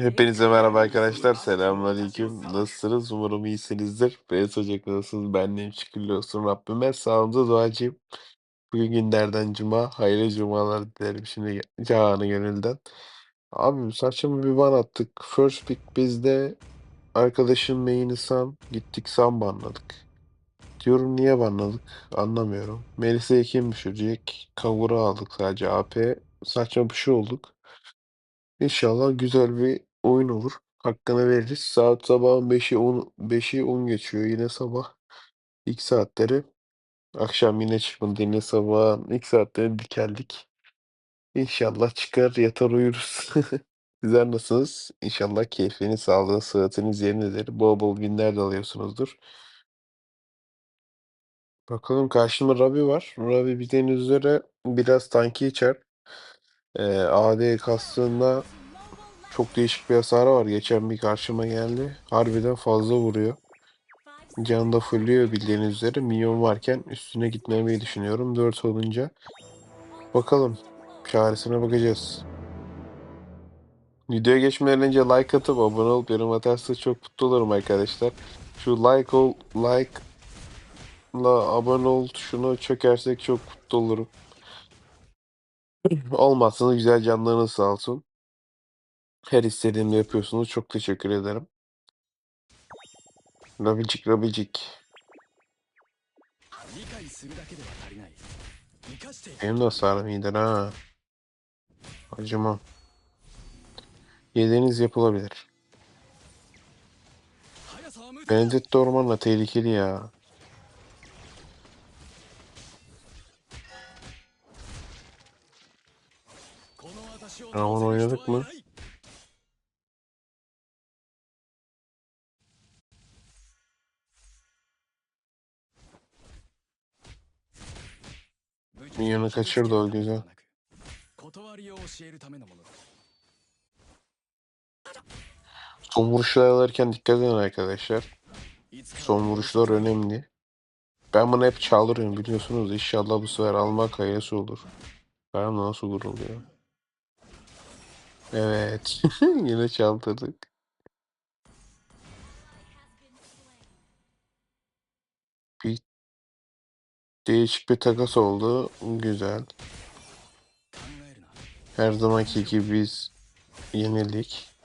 Hepinize merhaba arkadaşlar. Selamünaleyküm. Nasılsınız? Umarım iyisinizdir. Beyaz Ocak nasılsınız? Ben de şükürler olsun Rabbime. Sağlığınıza duacıyım. Bugün günlerden cuma. Hayırlı cumalar dilerim şimdi canı gönülden. Abi saçma bir ban attık. First pick bizde. Arkadaşın main'i Sam. Gittik Sam banladık. Diyorum niye banladık? Anlamıyorum. Melisa'yı kim düşürecek? Kavura aldık sadece AP. Saçma bir şey olduk. İnşallah güzel bir oyun olur. Hakkını veririz. Saat sabahın 5'i 10, 5'i 10 geçiyor. Yine sabah ilk saatleri. Akşam yine çıkmadı. Yine sabahın ilk saatleri dikeldik. İnşallah çıkar yatar uyuruz. Sizler nasılsınız? İnşallah keyfiniz, sağlığınız, sıhhatiniz yerindedir. Bol bol günler de alıyorsunuzdur. Bakalım karşımda Rabi var. Rabi bildiğiniz üzere biraz tanki içer. Ee, AD kastığında çok değişik bir hasarı var. Geçen bir karşıma geldi. Harbiden fazla vuruyor. Canı da fulluyor bildiğiniz üzere. Minyon varken üstüne gitmemeyi düşünüyorum. 4 olunca. Bakalım. Çaresine bakacağız. Videoya geçmeden önce like atıp abone olup yorum atarsanız çok mutlu olurum arkadaşlar. Şu like ol, like la abone ol tuşuna çökersek çok mutlu olurum. Olmazsa güzel canlarınız sağ olsun. Her istediğimde yapıyorsunuz. Çok teşekkür ederim. Rabicik rabicik. Benim de hasarım iyidir ha. Acımam. Yedeniz yapılabilir. Benedetto ormanla tehlikeli ya. Ha onu oynadık mı? Minyonu kaçırdı o güzel. Son vuruşlar alırken dikkat edin arkadaşlar. Son vuruşlar önemli. Ben bunu hep çaldırıyorum biliyorsunuz. İnşallah bu sefer alma kayası olur. Karamla nasıl gurur oluyor? Evet. Yine çaldırdık. Bir değişik bir takas oldu. Güzel. Her zamanki gibi biz yenildik.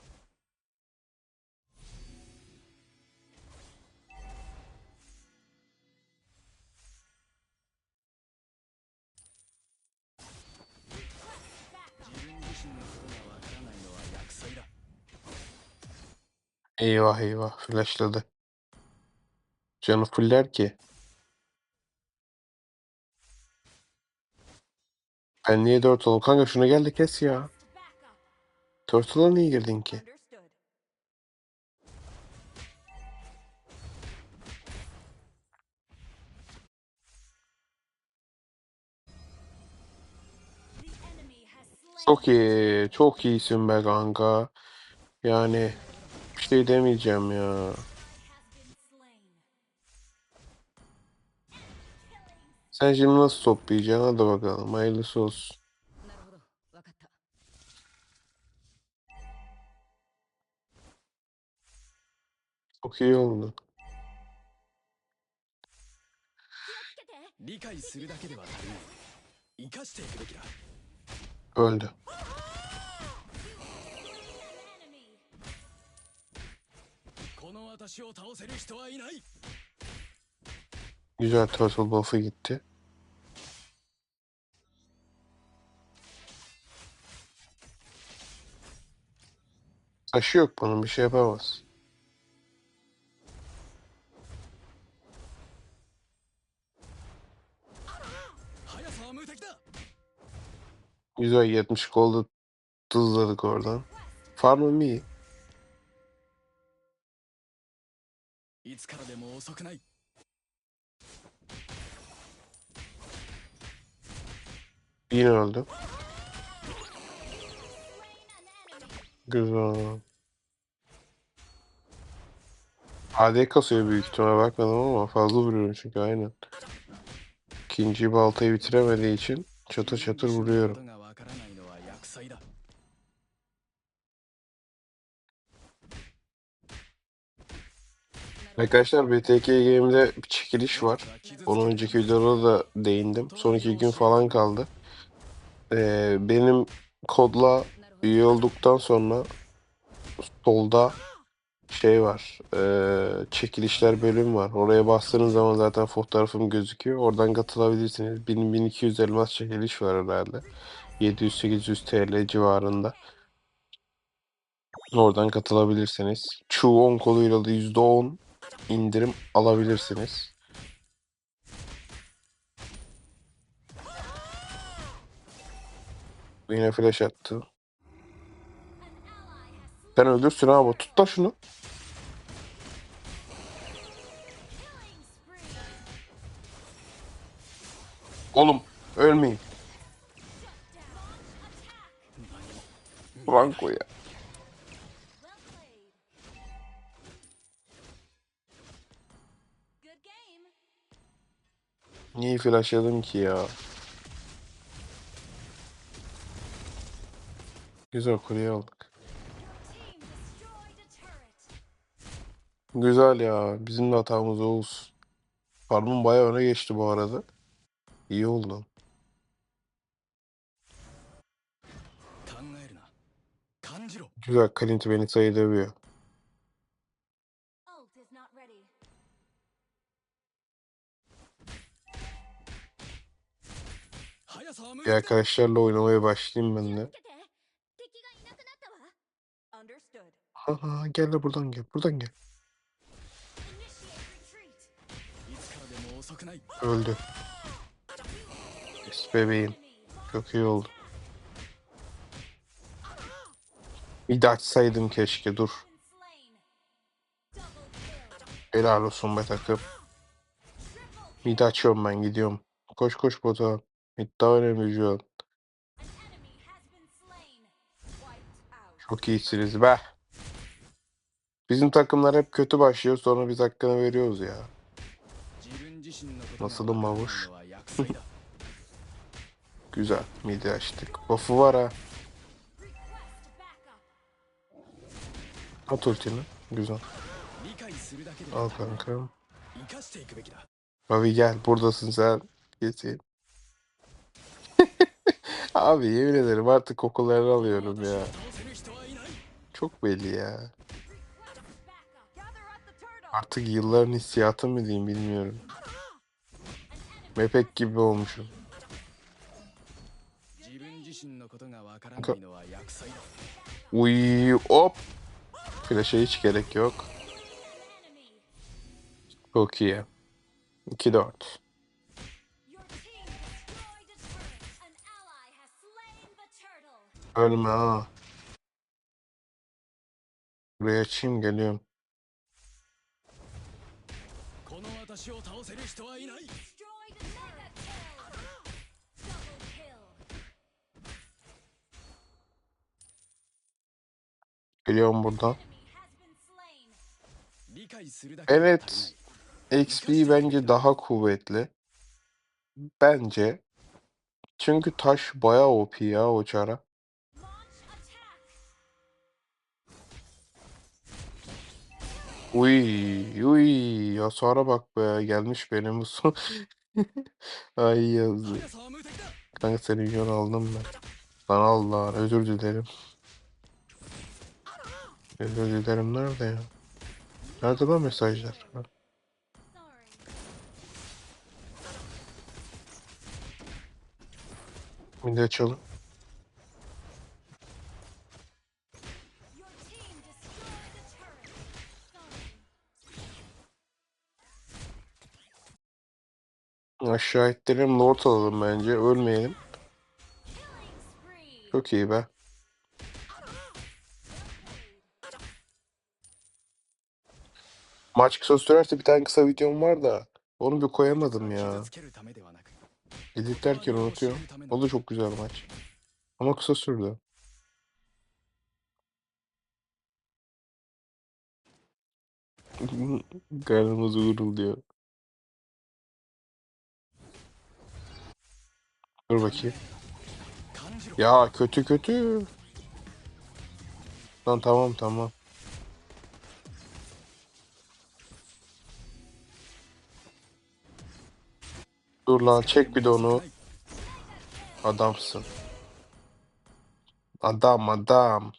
Eyvah eyvah flashladı. Canı fuller ki. Ben niye dört oldum? Kanka şuna gel de kes ya. Turtle'a niye girdin ki? Çok iyi. Çok iyisin be kanka. Yani işte edemeyeceğim ya. Sen şimdi nasıl toplayacaksın? Hadi bakalım. Hayırlısı olsun. Çok iyi oldu. Öldü. Güzel turtle buff'ı gitti. Taşı yok bunun bir şey yapamaz. Güzel 70 golda tuzladık oradan. Farmım iyi. いつからでも遅くない Yine öldü. Güzel. AD kasıyor büyük ihtimalle bakmadım ama fazla vuruyorum çünkü aynen. İkinci baltayı bitiremediği için çatır çatır vuruyorum. Arkadaşlar BTK Game'de bir çekiliş var. Onu önceki videoda da değindim. Son iki gün falan kaldı. Ee, benim kodla üye olduktan sonra solda şey var. ee, çekilişler bölüm var. Oraya bastığınız zaman zaten fotoğrafım gözüküyor. Oradan katılabilirsiniz. 1000-1200 elmas çekiliş var herhalde. 700-800 TL civarında. Oradan katılabilirsiniz. Chu10 koduyla da %10 indirim alabilirsiniz. Yine flash attı. Sen öldürsün abi. Tut da şunu. Oğlum ölmeyin. Franco ya. Niye flashladım ki ya? Güzel kuleyi aldık. Güzel ya. Bizim de hatamız olsun. Farmım bayağı öne geçti bu arada. İyi oldu. Güzel Clint beni sayı dövüyor. Ya arkadaşlarla oynamaya başlayayım ben de. Aha, gel de buradan gel. Buradan gel. Öldü. Yes bebeğim. Çok iyi oldu. Bir de açsaydım keşke dur. Helal olsun be takım. Bir de açıyorum ben gidiyorum. Koş koş bota. Midare Müjgan. Çok iyisiniz be. Bizim takımlar hep kötü başlıyor sonra biz hakkını veriyoruz ya. Nasılım Mavuş? Güzel. Midi açtık. Buff'u var ha. At ultini. Güzel. Al kankam. Ravi gel buradasın sen. Geçeyim. Abi yemin ederim artık kokularını alıyorum ya. Çok belli ya. Artık yılların hissiyatı mı diyeyim bilmiyorum. Mepek gibi olmuşum. Uy hop. Flash'a hiç gerek yok. Çok iyi. 2-4. Ölme ha. Buraya açayım geliyorum. Geliyorum burada. Evet. XP bence daha kuvvetli. Bence. Çünkü taş bayağı OP ya o çara. Uy uy hasara bak be gelmiş benim bu son. Ay yazdı. Kanka seni milyon aldım ben. Sana Allah'ın özür dilerim. Özür dilerim nerede ya? Nerede lan mesajlar? Ha. Bir de açalım. aşağı ittirelim lord alalım bence. Ölmeyelim. Çok iyi be. Maç kısa sürerse bir tane kısa videom var da onu bir koyamadım ya. Editlerken unutuyorum. O da çok güzel maç. Ama kısa sürdü. Karnımız uğurluyor. Dur bakayım. Ya kötü kötü. Lan tamam tamam. Dur lan çek bir de onu. Adamsın. Adam adam.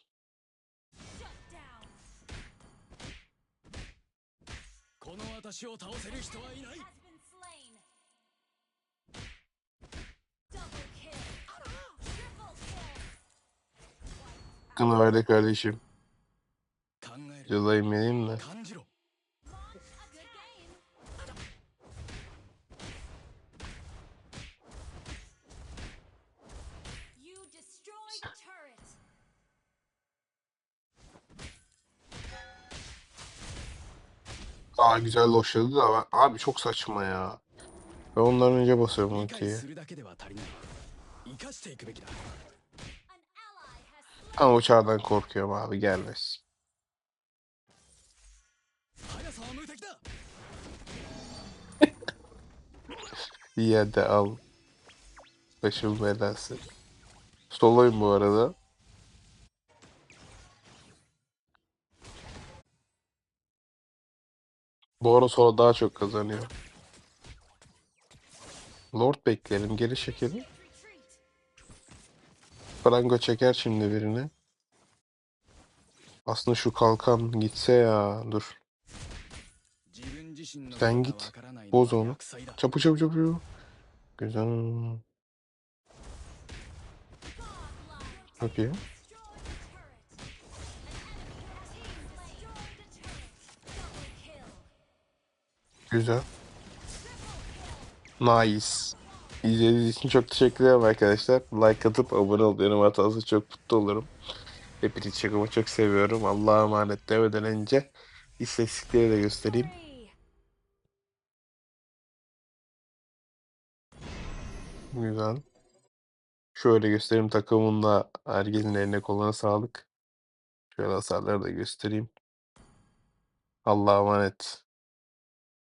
Good game. You destroyed a turret. Aa güzel loşladı da ben- abi çok saçma ya. Ben ondan önce basıyorum ultiyi. Ama uçağından korkuyorum abi gelmez. ya de al. Başım belası. Solayım bu arada. Bu ara sonra daha çok kazanıyor. Lord beklerim geri çekelim. Frango çeker şimdi birini. Aslında şu kalkan gitse ya dur. Sen git. Boz onu. Çapı çapı çapı. Güzel. Çok. Güzel. Nice. İzlediğiniz için çok teşekkür ederim arkadaşlar. Like atıp abone ol. Benim hatası çok mutlu olurum. Hepinizi çok çok seviyorum. Allah'a emanet demeden önce istatistikleri de göstereyim. Güzel. Şöyle göstereyim takımında herkesin eline koluna sağlık. Şöyle hasarları da göstereyim. Allah'a emanet.